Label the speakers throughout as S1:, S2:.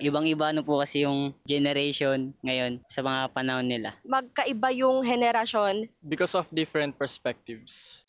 S1: Ibang-iba ano po kasi yung generation ngayon sa mga panahon nila.
S2: Magkaiba yung henerasyon.
S3: because of different perspectives.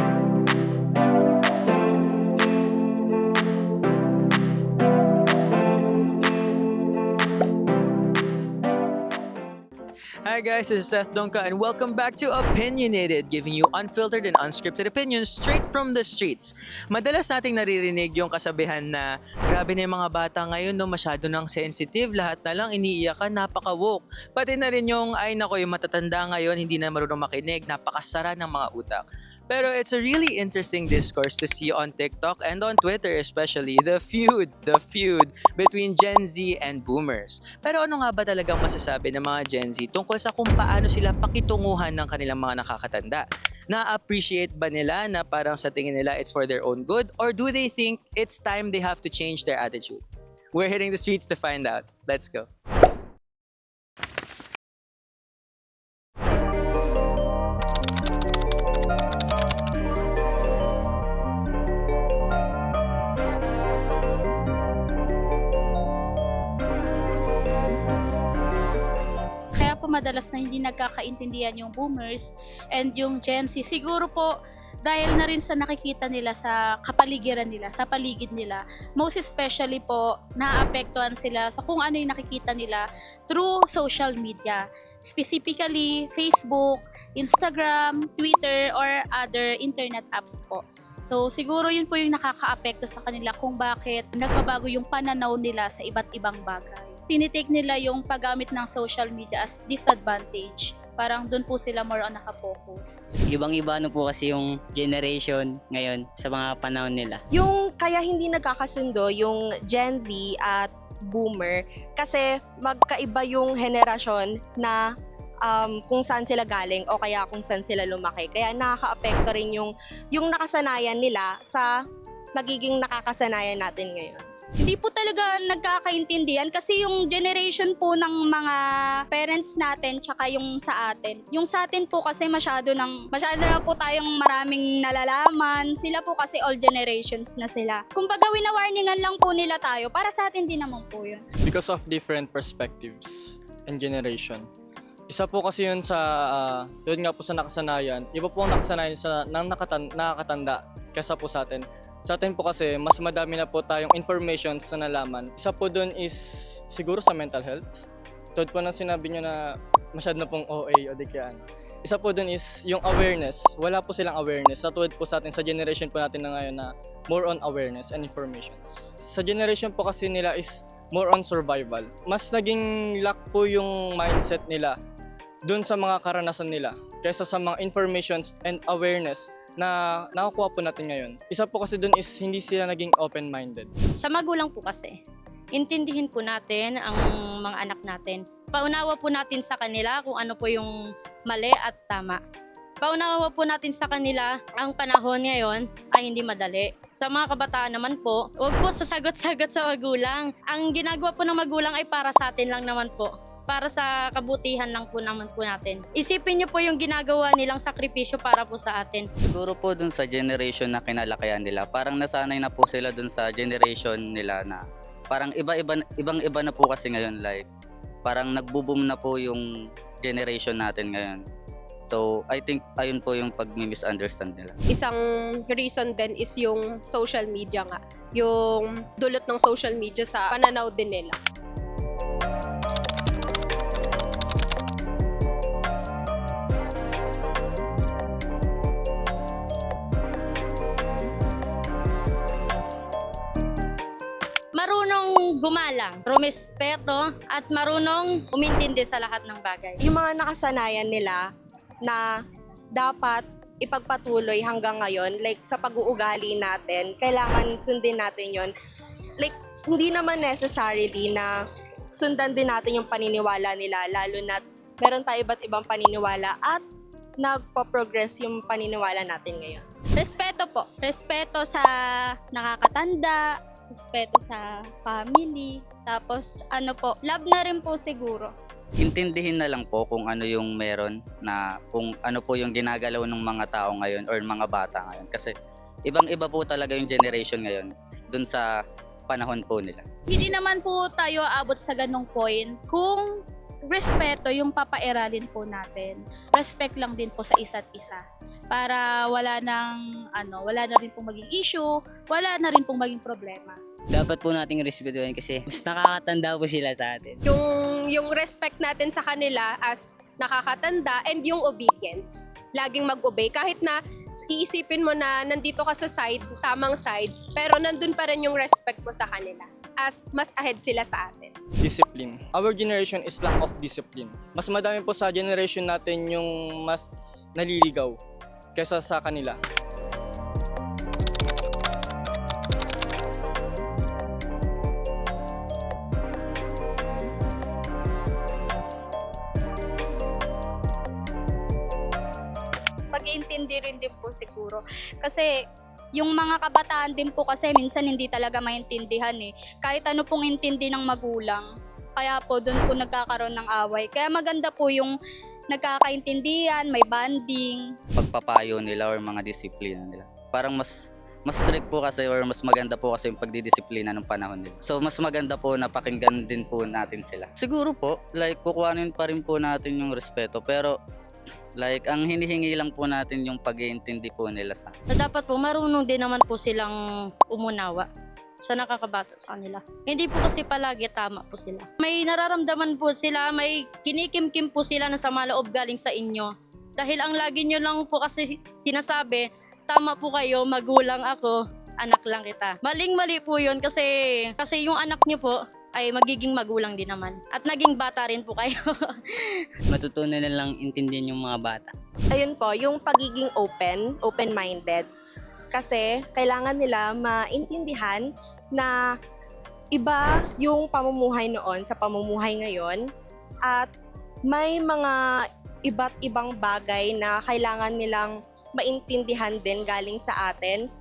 S4: Hi guys, this is Seth Donka and welcome back to Opinionated, giving you unfiltered and unscripted opinions straight from the streets. Madalas nating naririnig yung kasabihan na grabe na yung mga bata ngayon no, masyado nang sensitive, lahat na lang iniiyakan, napaka-woke. Pati na rin yung ay nako yung matatanda ngayon, hindi na marunong makinig, napakasara ng mga utak. Pero it's a really interesting discourse to see on TikTok and on Twitter especially, the feud, the feud between Gen Z and Boomers. Pero ano nga ba talagang masasabi ng mga Gen Z tungkol sa kung paano sila pakitunguhan ng kanilang mga nakakatanda? Na-appreciate ba nila na parang sa tingin nila it's for their own good? Or do they think it's time they have to change their attitude? We're hitting the streets to find out. Let's go.
S5: Po madalas na hindi nagkakaintindihan yung boomers and yung Gen Z. Siguro po dahil na rin sa nakikita nila sa kapaligiran nila, sa paligid nila. Most especially po, naapektuhan sila sa kung ano yung nakikita nila through social media. Specifically, Facebook, Instagram, Twitter, or other internet apps po. So siguro yun po yung nakakaapekto sa kanila kung bakit nagbabago yung pananaw nila sa iba't ibang bagay. Tinitake nila yung paggamit ng social media as disadvantage. Parang doon po sila more on nakafocus.
S1: Ibang-iba ano po kasi yung generation ngayon sa mga panahon nila.
S2: Yung kaya hindi nagkakasundo yung Gen Z at Boomer kasi magkaiba yung henerasyon na um, kung saan sila galing o kaya kung saan sila lumaki. Kaya nakaka-apekto rin yung, yung nakasanayan nila sa nagiging nakakasanayan natin ngayon.
S6: Hindi po talaga nagkakaintindihan kasi yung generation po ng mga parents natin tsaka yung sa atin. Yung sa atin po kasi masyado ng masyado na po tayong maraming nalalaman. Sila po kasi all generations na sila. Kumbaga wina-warningan lang po nila tayo para sa atin din naman po yun.
S3: Because of different perspectives and generation. Isa po kasi yun sa, uh, tulad nga po sa nakasanayan, iba po ang nakasanayan sa ng nakatan- nakakatanda kaysa po sa atin. Sa atin po kasi, mas madami na po tayong information sa nalaman. Isa po dun is siguro sa mental health. Tulad po ng sinabi nyo na masyado na pong OA o di kaya ano. Isa po dun is yung awareness. Wala po silang awareness. Sa tulad po sa atin, sa generation po natin na ngayon na more on awareness and informations. Sa generation po kasi nila is more on survival. Mas naging lack po yung mindset nila dun sa mga karanasan nila kaysa sa mga informations and awareness na nakukuha po natin ngayon. Isa po kasi dun is hindi sila naging open-minded.
S6: Sa magulang po kasi, intindihin po natin ang mga anak natin. Paunawa po natin sa kanila kung ano po yung mali at tama. Paunawa po natin sa kanila ang panahon ngayon ay hindi madali. Sa mga kabataan naman po, huwag po sasagot-sagot sa magulang. Ang ginagawa po ng magulang ay para sa atin lang naman po. Para sa kabutihan lang po naman po natin. Isipin niyo po yung ginagawa nilang sakripisyo para po sa atin.
S1: Siguro po dun sa generation na kinalakayan nila, parang nasanay na po sila dun sa generation nila na parang iba-iba ibang-iba na po kasi ngayon like parang nagbo-boom na po yung generation natin ngayon. So, I think ayun po yung pag-misunderstand nila.
S7: isang reason din is yung social media nga. Yung dulot ng social media sa pananaw din nila.
S6: Gumalang, rumispeto, at marunong umintindi sa lahat ng bagay.
S2: Yung mga nakasanayan nila na dapat ipagpatuloy hanggang ngayon, like sa pag-uugali natin, kailangan sundin natin yon Like, hindi naman necessarily na sundan din natin yung paniniwala nila, lalo na meron tayo iba't ibang paniniwala at nagpo-progress yung paniniwala natin ngayon.
S6: Respeto po. Respeto sa nakakatanda, respeto sa family, tapos ano po, love na rin po siguro.
S1: Intindihin na lang po kung ano yung meron na kung ano po yung ginagalaw ng mga tao ngayon or mga bata ngayon. Kasi ibang-iba po talaga yung generation ngayon dun sa panahon po nila.
S5: Hindi naman po tayo aabot sa ganong point kung respeto yung papairalin po natin. Respect lang din po sa isa't isa para wala nang ano, wala na rin pong maging issue, wala na rin pong maging problema.
S8: Dapat po nating respetuhin kasi mas nakakatanda po sila sa atin.
S7: Yung, yung respect natin sa kanila as nakakatanda and yung obedience. Laging mag-obey. Kahit na iisipin mo na nandito ka sa side, tamang side, pero nandun pa rin yung respect mo sa kanila as mas ahead sila sa atin.
S3: Discipline. Our generation is lack of discipline. Mas madami po sa generation natin yung mas naliligaw kaysa sa kanila.
S6: pag-iintindi rin din po siguro. Kasi yung mga kabataan din po kasi minsan hindi talaga maintindihan eh. Kahit ano pong intindi ng magulang. Kaya po doon po nagkakaroon ng away. Kaya maganda po yung nagkakaintindihan, may banding.
S1: Pagpapayo nila or mga disiplina nila. Parang mas mas strict po kasi or mas maganda po kasi yung pagdidisiplina ng panahon nila. So mas maganda po na pakinggan din po natin sila. Siguro po, like kukuhanin pa rin po natin yung respeto pero like ang hinihingi lang po natin yung pag-iintindi po nila sa
S6: Na dapat po marunong din naman po silang umunawa sa nakakabata sa kanila. Hindi po kasi palagi tama po sila. May nararamdaman po sila, may kinikimkim po sila na sama loob galing sa inyo. Dahil ang lagi nyo lang po kasi sinasabi, tama po kayo, magulang ako, anak lang kita. Maling-mali po yun kasi, kasi yung anak nyo po ay magiging magulang din naman. At naging bata rin po kayo.
S8: Matutunan na lang intindihan yung mga bata.
S2: Ayun po, yung pagiging open, open-minded. Kasi kailangan nila maintindihan na iba yung pamumuhay noon sa pamumuhay ngayon at may mga iba't ibang bagay na kailangan nilang maintindihan din galing sa atin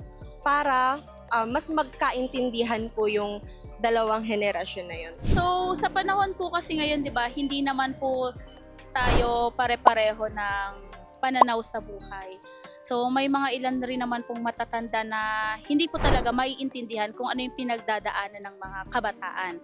S2: para ah, mas magkaintindihan po yung dalawang henerasyon na yun.
S5: So, sa panahon po kasi ngayon, di ba, hindi naman po tayo pare-pareho ng pananaw sa buhay. So, may mga ilan rin naman pong matatanda na hindi po talaga maiintindihan kung ano yung pinagdadaanan ng mga kabataan.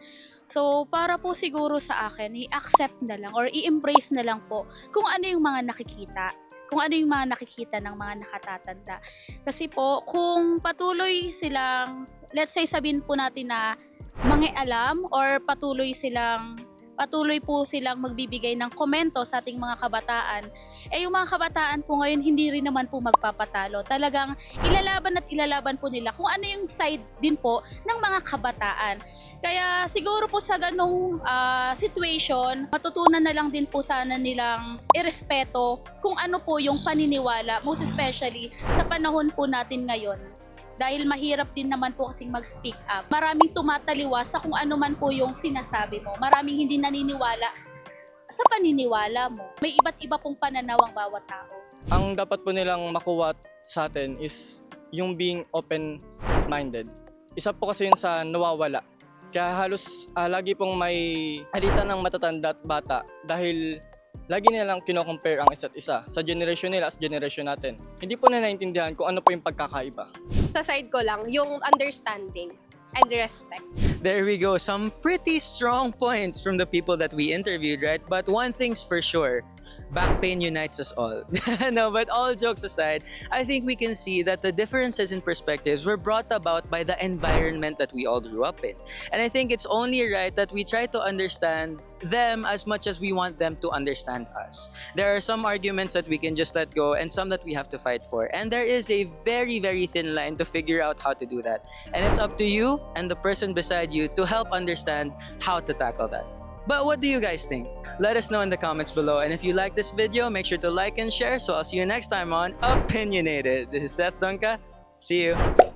S5: So, para po siguro sa akin, i-accept na lang or i-embrace na lang po kung ano yung mga nakikita kung ano yung mga nakikita ng mga nakatatanda. Kasi po, kung patuloy silang, let's say sabihin po natin na mangialam or patuloy silang patuloy po silang magbibigay ng komento sa ating mga kabataan, eh yung mga kabataan po ngayon hindi rin naman po magpapatalo. Talagang ilalaban at ilalaban po nila kung ano yung side din po ng mga kabataan. Kaya siguro po sa ganong ah, situation, matutunan na lang din po sana nilang irespeto kung ano po yung paniniwala, most especially sa panahon po natin ngayon dahil mahirap din naman po kasing mag-speak up. Maraming tumataliwas sa kung ano man po yung sinasabi mo. Maraming hindi naniniwala sa paniniwala mo. May iba't iba pong pananaw ang bawat tao.
S3: Ang dapat po nilang makuha sa atin is yung being open-minded. Isa po kasi yun sa nawawala. Kaya halos ah, lagi pong may alitan ng matatanda at bata dahil lagi nilang kino-compare ang isa't isa sa generation nila as generation natin. Hindi po na naintindihan kung ano po yung pagkakaiba.
S7: Sa side ko lang, yung understanding and respect.
S4: There we go. Some pretty strong points from the people that we interviewed, right? But one thing's for sure. Back pain unites us all. no, but all jokes aside, I think we can see that the differences in perspectives were brought about by the environment that we all grew up in. And I think it's only right that we try to understand them as much as we want them to understand us. There are some arguments that we can just let go and some that we have to fight for. And there is a very, very thin line to figure out how to do that. And it's up to you and the person beside you to help understand how to tackle that. But what do you guys think? Let us know in the comments below. And if you like this video, make sure to like and share. So I'll see you next time on Opinionated. This is Seth Dunka. See you.